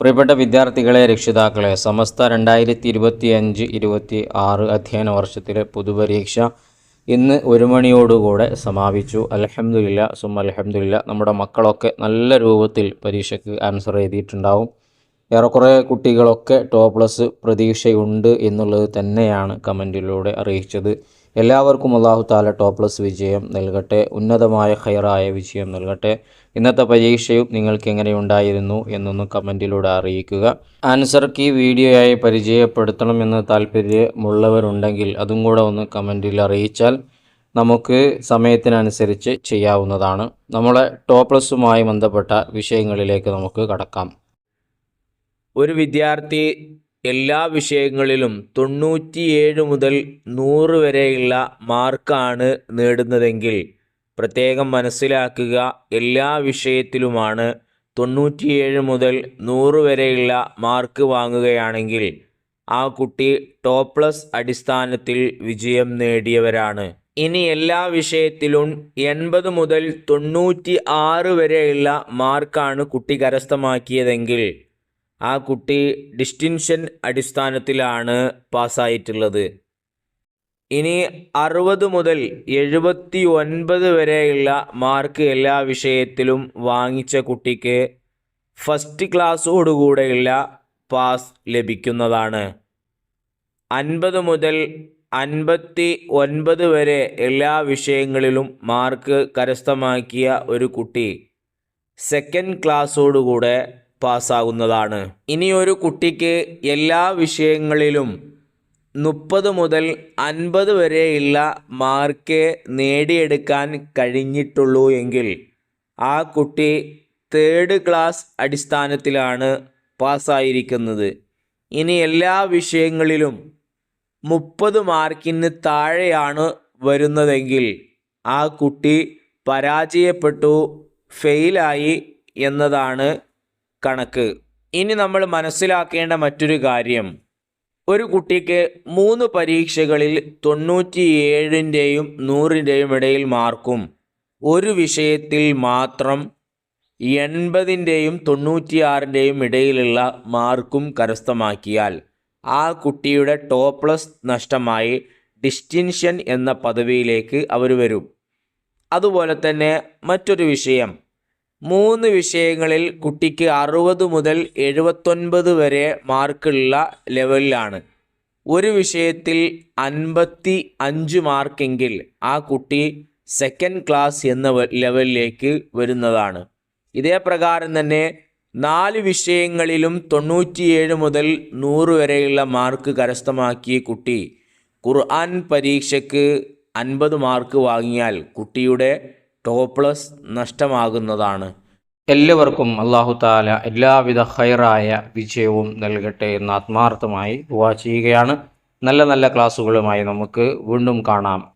പ്രിയപ്പെട്ട വിദ്യാർത്ഥികളെ രക്ഷിതാക്കളെ സമസ്ത രണ്ടായിരത്തി ഇരുപത്തി അഞ്ച് ഇരുപത്തി ആറ് അധ്യയന വർഷത്തിലെ പൊതുപരീക്ഷ ഇന്ന് ഒരു മണിയോടുകൂടെ സമാപിച്ചു. അലഹമില്ല സുമ അലഹമില്ല നമ്മുടെ മക്കളൊക്കെ നല്ല രൂപത്തിൽ പരീക്ഷയ്ക്ക് ആൻസർ എഴുതിയിട്ടുണ്ടാവും. ഏറെക്കുറെ കുട്ടികളൊക്കെ ടോപ്പ് പ്ലസ് പ്രതീക്ഷയുണ്ട് എന്നുള്ളത് തന്നെയാണ് കമന്റിലൂടെ അറിയിച്ചത്. എല്ലാവർക്കും അള്ളാഹു താല ടോപ്പ് പ്ലസ് വിജയം നൽകട്ടെ ഉന്നതമായ ഹയറായ വിജയം നൽകട്ടെ. ഇന്നത്തെ പരീക്ഷയും നിങ്ങൾക്ക് എങ്ങനെയുണ്ടായിരുന്നു എന്നൊന്ന് കമന്റിലൂടെ അറിയിക്കുക. ആൻസർ കീ വീഡിയോയായി പരിചയപ്പെടുത്തണമെന്ന് താല്പര്യമുള്ളവരുണ്ടെങ്കിൽ അതും കൂടെ ഒന്ന് കമന്റിൽ അറിയിച്ചാൽ നമുക്ക് സമയത്തിനനുസരിച്ച് ചെയ്യാവുന്നതാണ്. നമ്മളെ ടോപ്ലസുമായി പ്ലസുമായി ബന്ധപ്പെട്ട വിഷയങ്ങളിലേക്ക് നമുക്ക് കടക്കാം. ഒരു വിദ്യാർത്ഥി എല്ലാ വിഷയങ്ങളിലും തൊണ്ണൂറ്റിയേഴ് മുതൽ നൂറ് വരെയുള്ള മാർക്കാണ് നേടുന്നതെങ്കിൽ പ്രത്യേകം മനസ്സിലാക്കുക എല്ലാ വിഷയത്തിലുമാണ് തൊണ്ണൂറ്റിയേഴ് മുതൽ നൂറ് വരെയുള്ള മാർക്ക് വാങ്ങുകയാണെങ്കിൽ ആ കുട്ടി ടോപ്പ് പ്ലസ് അടിസ്ഥാനത്തിൽ വിജയം നേടിയവരാണ്. ഇനി എല്ലാ വിഷയത്തിലും എൺപത് മുതൽ തൊണ്ണൂറ്റി ആറ് വരെയുള്ള മാർക്കാണ് കുട്ടി കരസ്ഥമാക്കിയതെങ്കിൽ ആ കുട്ടി ഡിസ്റ്റിൻഷൻ അടിസ്ഥാനത്തിലാണ് പാസ്സായിട്ടുള്ളത്. ഇനി അറുപത് മുതൽ എഴുപത്തി ഒൻപത് വരെയുള്ള മാർക്ക് എല്ലാ വിഷയത്തിലും വാങ്ങിച്ച കുട്ടിക്ക് ഫസ്റ്റ് ക്ലാസ്സോടുകൂടെയുള്ള പാസ് ലഭിക്കുന്നതാണ്. അൻപത് മുതൽ അൻപത്തി ഒൻപത് വരെ എല്ലാ വിഷയങ്ങളിലും മാർക്ക് കരസ്ഥമാക്കിയ ഒരു കുട്ടി സെക്കൻഡ് ക്ലാസ്സോടുകൂടെ പാസ്സാകുന്നതാണ്. ഇനി ഒരു കുട്ടിക്ക് എല്ലാ വിഷയങ്ങളിലും മുപ്പത് മുതൽ അൻപത് വരെയുള്ള മാർക്ക് നേടിയെടുക്കാൻ കഴിഞ്ഞിട്ടുള്ളൂ എങ്കിൽ ആ കുട്ടി തേർഡ് ക്ലാസ് അടിസ്ഥാനത്തിലാണ് പാസ്സായിരിക്കുന്നത്. ഇനി എല്ലാ വിഷയങ്ങളിലും മുപ്പത് മാർക്കിന് താഴെയാണ് വരുന്നതെങ്കിൽ ആ കുട്ടി പരാജയപ്പെട്ടു ഫെയിലായി എന്നതാണ് കണക്ക്. ഇനി നമ്മൾ മനസ്സിലാക്കേണ്ട മറ്റൊരു കാര്യം. ഒരു കുട്ടിക്ക് മൂന്ന് പരീക്ഷകളിൽ തൊണ്ണൂറ്റി ഏഴിന്റെയും നൂറിന്റെയും ഇടയിൽ മാർക്കും. ഒരു വിഷയത്തിൽ മാത്രം എൺപതിന്റെയും തൊണ്ണൂറ്റിയാറിന്റെയും ഇടയിലുള്ള മാർക്കും കരസ്ഥമാക്കിയാൽ ആ കുട്ടിയുടെ ടോപ്ലസ് പ്ലസ് നഷ്ടമായി ഡിസ്റ്റിൻഷൻ എന്ന പദവിയിലേക്ക് അവർ വരും. അതുപോലെ തന്നെ മറ്റൊരു വിഷയം. മൂന്ന് വിഷയങ്ങളിൽ കുട്ടിക്ക് അറുപത് മുതൽ എഴുപത്തൊൻപത് വരെ മാർക്കുള്ള ലെവലിലാണ്. ഒരു വിഷയത്തിൽ അൻപത്തി അഞ്ച് മാർക്കെങ്കിൽ ആ കുട്ടി സെക്കൻഡ് ക്ലാസ് എന്ന ലെവലിലേക്ക് വരുന്നതാണ്. ഇതേ പ്രകാരം തന്നെ നാല് വിഷയങ്ങളിലും തൊണ്ണൂറ്റിയേഴ് മുതൽ നൂറ് വരെയുള്ള മാർക്ക് കരസ്ഥമാക്കിയ കുട്ടി ഖുർആൻ പരീക്ഷയ്ക്ക് അൻപത് മാർക്ക് വാങ്ങിയാൽ കുട്ടിയുടെ ടോപ്പ് പ്ലസ് നഷ്ടമാകുന്നതാണ്. എല്ലാവർക്കും അള്ളാഹു താല എല്ലാവിധ ഹൈറായ വിജയവും നൽകട്ടെ എന്ന് ആത്മാർത്ഥമായി ദുവാ ചെയ്യുകയാണ്. നല്ല നല്ല ക്ലാസ്സുകളുമായി നമുക്ക് വീണ്ടും കാണാം.